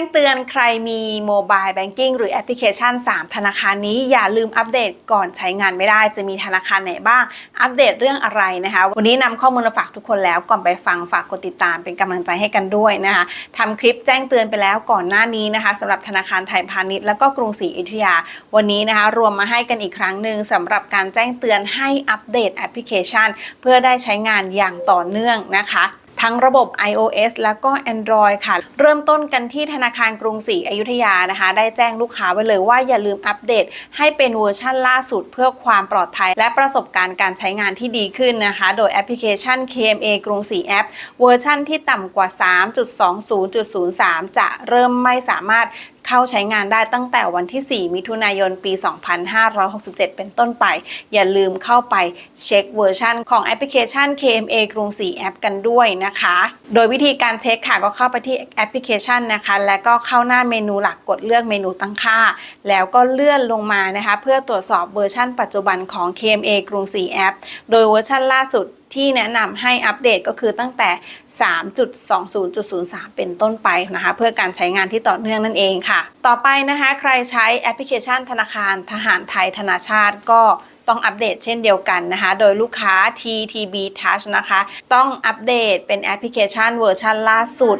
งเตือนใครมีโมบายแบงกิ้งหรือแอปพลิเคชัน 3 ธนาคารนี้อย่าลืมอัปเดตก่อนใช้งานไม่ได้ จะมีธนาคารไหนบ้าง อัปเดตเรื่องอะไรนะคะ วันนี้นำข้อมูลมาฝากทุกคนแล้วก่อนไปฟังฝากกดติดตามเป็นกำลังใจให้กันด้วยนะคะทำคลิปแจ้งเตือนไปแล้วก่อนหน้านี้นะคะสำหรับธนาคารไทยพาณิชย์แล้วก็กรุงศรีอยุธยา วันนี้นะคะ รวมมาให้กันอีกครั้งหนึ่งสำหรับการแจ้งเตือนให้อัปเดตแอปพลิเคชัน เพื่อได้ใช้งานอย่างต่อเนื่องนะคะ ทั้งระบบ iOS แล้วก็ Android ค่ะ เริ่มต้นกันที่ธนาคารกรุงศรีอยุธยานะคะ ได้แจ้งลูกค้าไว้เลยว่าอย่าลืมอัปเดต ให้เป็นเวอร์ชั่นล่าสุดเพื่อความปลอดภัย และประสบการณ์การใช้งานที่ดีขึ้นนะคะ โดยแอปพลิเคชัน KMA กรุงศรีแอป เวอร์ชั่นที่ต่ำกว่า 3.20.03 จะเริ่มไม่สามารถ เข้าใช้งานได้ตั้งแต่วันที่ 4 มิถุนายนปี 2567 เป็นต้นไป อย่าลืมเข้าไปเช็คเวอร์ชันของแอปพลิเคชัน KMA กรุงศรีแอปกันด้วยนะคะ โดยวิธีการเช็คค่ะก็เข้าไปที่แอปพลิเคชันนะคะ แล้วก็เข้าหน้าเมนูหลักกดเลือกเมนูตั้งค่า แล้วก็เลื่อนลงมานะคะ เพื่อตรวจสอบเวอร์ชันปัจจุบันของ KMA กรุงศรีแอป โดยเวอร์ชันล่าสุด ที่แนะนำให้อัปเดตก็คือตั้งแต่ 3.20.03 เป็นต้นไปนะคะ เพื่อการใช้งานที่ต่อเนื่องนั่นเองค่ะ ต่อไปนะคะ ใครใช้แอปพลิเคชันธนาคารทหารไทยธนาชาติก็ ต้องอัปเดตเช่นเดียวกันนะคะ โดยลูกค้า TTB Touch นะคะ ต้องอัปเดตเป็นแอปพลิเคชันเวอร์ชันล่าสุด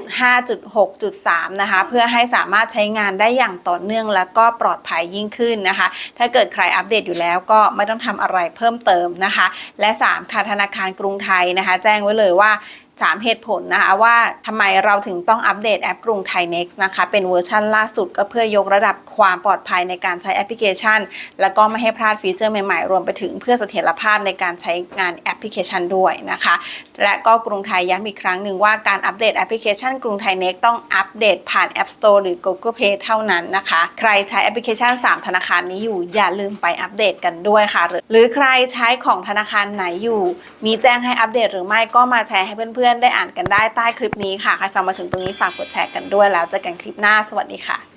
5.6.3 นะคะ เพื่อให้สามารถใช้งานได้อย่างต่อเนื่องและก็ปลอดภัยยิ่งขึ้นนะคะ ถ้าเกิดใครอัปเดตอยู่แล้วก็ไม่ต้องทำอะไรเพิ่มเติมนะคะ และ 3 ค่ะธนาคารกรุงไทยนะคะ แจ้งไว้เลยว่า 3 เหตุผลนะคะว่าทำไมเราถึงต้องอัปเดตแอปกรุงไทย Next นะคะเป็นเวอร์ชันล่าสุดก็เพื่อยกระดับความปลอดภัยในการใช้แอปพลิเคชัน แล้วก็ไม่ให้พลาดฟีเจอร์ใหม่ๆ รวมไปถึงเพื่อเสถียรภาพในการใช้งานแอปพลิเคชันด้วยนะคะ และก็กรุงไทยย้ำอีกครั้งหนึ่งว่าการอัปเดตแอปพลิเคชันกรุงไทย Next ต้องอัปเดตผ่าน App Store หรือ Google Play เท่านั้นนะคะ ใครใช้แอปพลิเคชัน 3 ธนาคารนี้อยู่อย่าลืมไปอัปเดตกันด้วยค่ะ หรือใครใช้ของธนาคารไหนอยู่ มีแจ้งให้อัปเดตหรือไม่ก็มาแชร์ให้เพื่อนอนๆได้อ่านกันได้ใต้คลิปนี้ค่ะ ใครฟังมาถึงตรงนี้ฝากกดแชร์กันด้วยแล้วเจอกันคลิปหน้า สวัสดีค่ะ